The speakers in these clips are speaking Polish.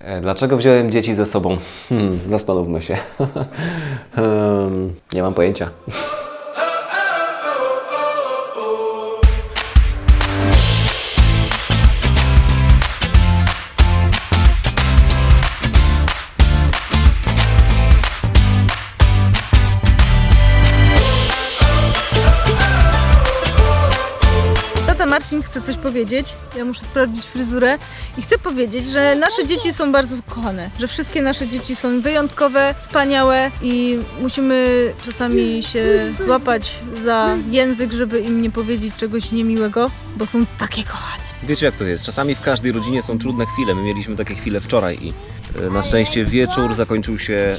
E, Dlaczego wziąłem dzieci ze sobą? Hmm, zastanówmy się. Nie mam pojęcia. Marcin chce coś powiedzieć. Ja muszę sprawdzić fryzurę. I chcę powiedzieć, że nasze dzieci są bardzo kochane. Że wszystkie nasze dzieci są wyjątkowe, wspaniałe i musimy czasami się złapać za język, żeby im nie powiedzieć czegoś niemiłego, bo są takie kochane. Wiecie jak to jest, czasami w każdej rodzinie są trudne chwile. My mieliśmy takie chwile wczoraj i e, na szczęście wieczór zakończył się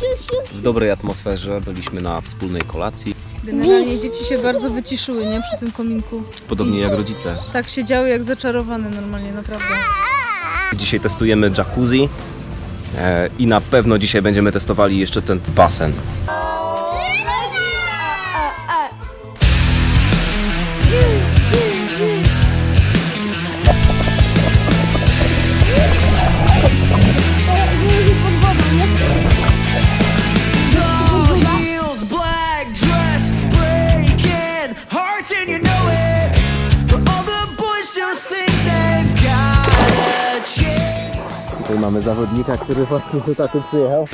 w dobrej atmosferze. Byliśmy na wspólnej kolacji, Generalnie dzieci się bardzo wyciszyły, nie? Przy tym kominku. podobnie jak rodzice. Tak siedziały jak zaczarowane normalnie, naprawdę. Dzisiaj testujemy jacuzzi e, i na pewno dzisiaj będziemy testowali jeszcze ten basen. Mamy zawodnika, który właśnie tutaj przyjechał.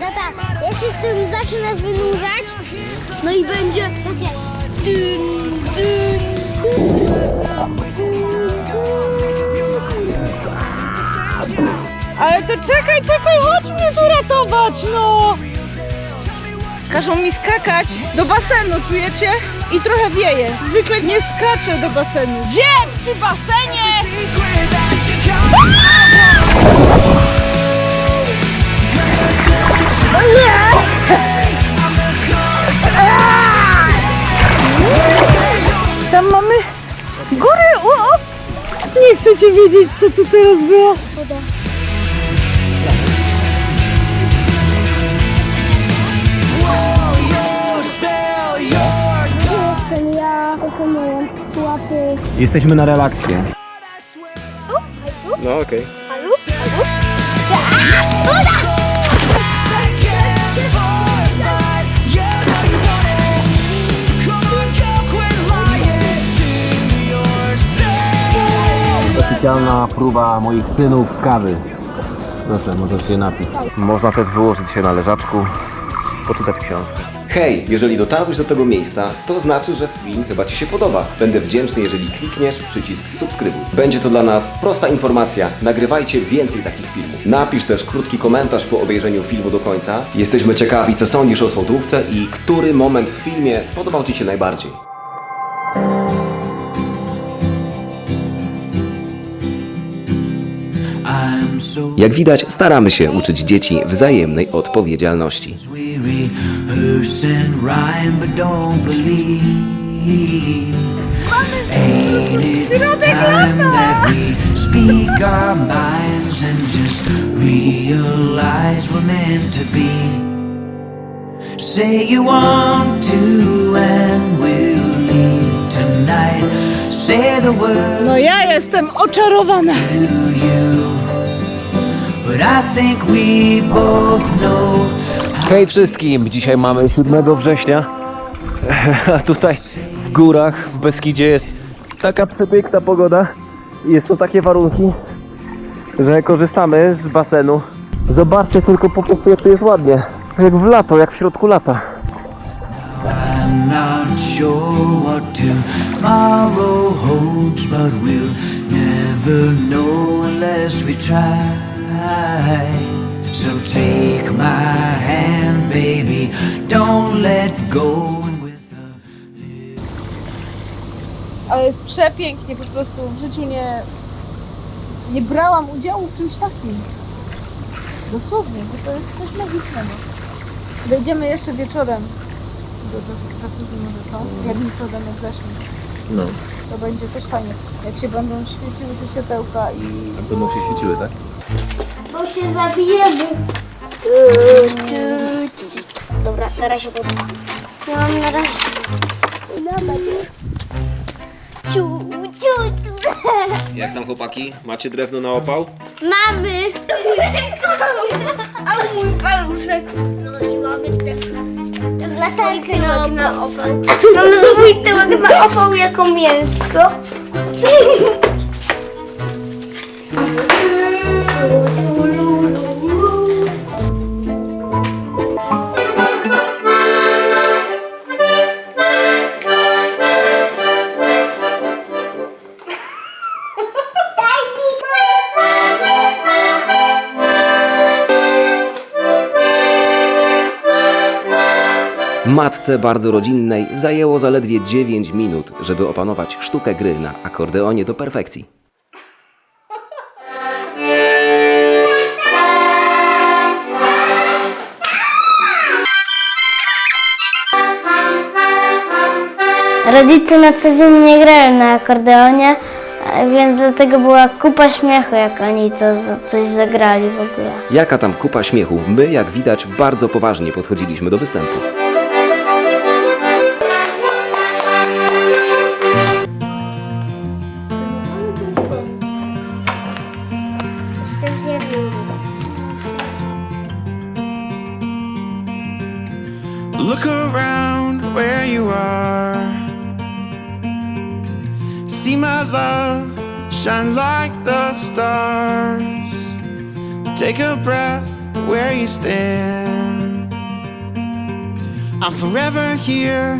Tata, ja się z tym zacznę wynurzać, no i będzie takie dyn, dyn, Ale to czekaj, czekaj, chodź mnie tu ratować, no! Każą mi skakać do basenu, czujecie? I trochę wieje. Zwykle nie skaczę do basenu. Gdzie? Przy basenie? Tam mamy góry, o! Nie chcecie wiedzieć, co tu teraz było. Jestem ja, łapy. Jesteśmy na relaksie. No okej. Alu? Alu? A, uda! back and forth, but you know you want it. So come on, girl, quit lying to yourself. Oficjalna próba moich synów kawy. Proszę, możesz się napić. Można też wyłożyć się na leżaczku, poczytać książkę. Hej, jeżeli dotarłeś do tego miejsca, to znaczy, że film chyba Ci się podoba. Będę wdzięczny, jeżeli klikniesz przycisk subskrybuj. Będzie to dla nas prosta informacja. Nagrywajcie więcej takich filmów. Napisz też krótki komentarz po obejrzeniu filmu do końca. Jesteśmy ciekawi, co sądzisz o słodówce i który moment w filmie spodobał Ci się najbardziej. Jak widać, staramy się uczyć dzieci wzajemnej odpowiedzialności. Say you want to, and we'll leave tonight. Say the word No ja jestem oczarowana. To but I think we both know. Hej wszystkim! Dzisiaj mamy 7 września. A tutaj w górach, w Beskidzie jest taka przepiękna pogoda. I Jest to takie warunki, że korzystamy z basenu. Zobaczcie tylko po prostu jak tu jest ładnie. Jak w lato, jak w środku lata. I'm not sure what tomorrow holds, but we'll never know unless we try. So take my hand, baby, don't let go. A Ale jest przepięknie, po prostu w życiu nie, nie brałam udziału w czymś takim. Dosłownie, bo to jest coś magicznego. Wejdziemy jeszcze wieczorem do jacuzzi może co? Jak mikrodem jak zacznie. No, To będzie też fajnie. Jak się będą świeciły te światełka i będą się świeciły, tak? Bo się zabijemy. Dobra, na razie to Ja mam na razie. Dobra, ciu, ciu, ciu. Jak tam chłopaki? Macie drewno na opał? Mamy! A mój paluszek. No i mamy też latarkę na, na opał. Mamy swój tyłek na opał jako mięsko. Matce bardzo rodzinnej zajęło zaledwie 9 minut, żeby opanować sztukę gry na akordeonie do perfekcji. Rodzice na co dzień nie grają na akordeonie, a więc dlatego była kupa śmiechu, jak oni to coś zagrali w ogóle. Jaka tam kupa śmiechu, my jak widać bardzo poważnie podchodziliśmy do występów. My love shine like the stars. Take a breath where you stand. I'm forever here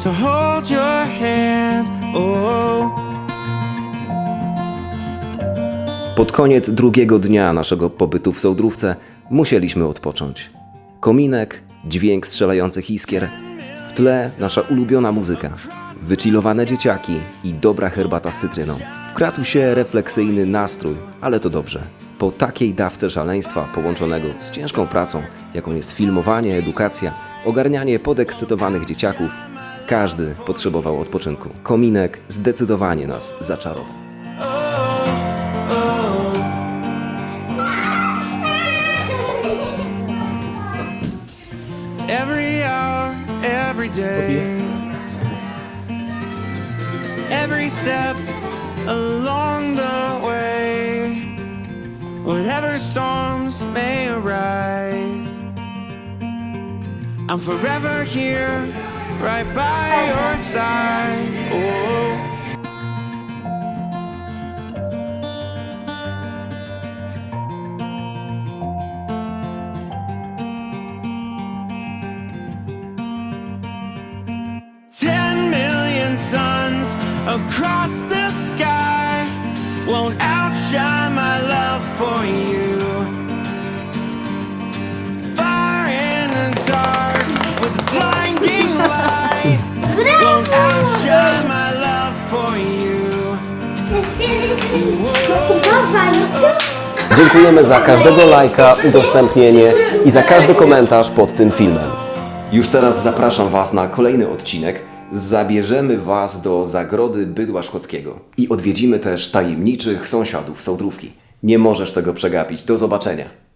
to hold your hand. Oh. Pod koniec drugiego dnia naszego pobytu w Sołdrówce musieliśmy odpocząć. Kominek, dźwięk strzelających iskier, w tle nasza ulubiona muzyka, wychillowane dzieciaki i dobra herbata z cytryną. Wkradł się refleksyjny nastrój, ale to dobrze. Po takiej dawce szaleństwa połączonego z ciężką pracą, jaką jest filmowanie, edukacja, ogarnianie podekscytowanych dzieciaków, każdy potrzebował odpoczynku. Kominek zdecydowanie nas zaczarował. Every hour, every day. Every step along the way. Whatever storms may arise. I'm forever here, right by your side. Oh. Across the sky won't outshine my love for you. Fire in the dark with blinding light won't outshine my love for you. Dziękujemy za każdego lajka, udostępnienie i za każdy komentarz pod tym filmem. Już teraz zapraszam Was na kolejny odcinek. Zabierzemy Was do zagrody bydła szkockiego i odwiedzimy też tajemniczych sąsiadów Sołdrówki. Nie możesz tego przegapić. Do zobaczenia.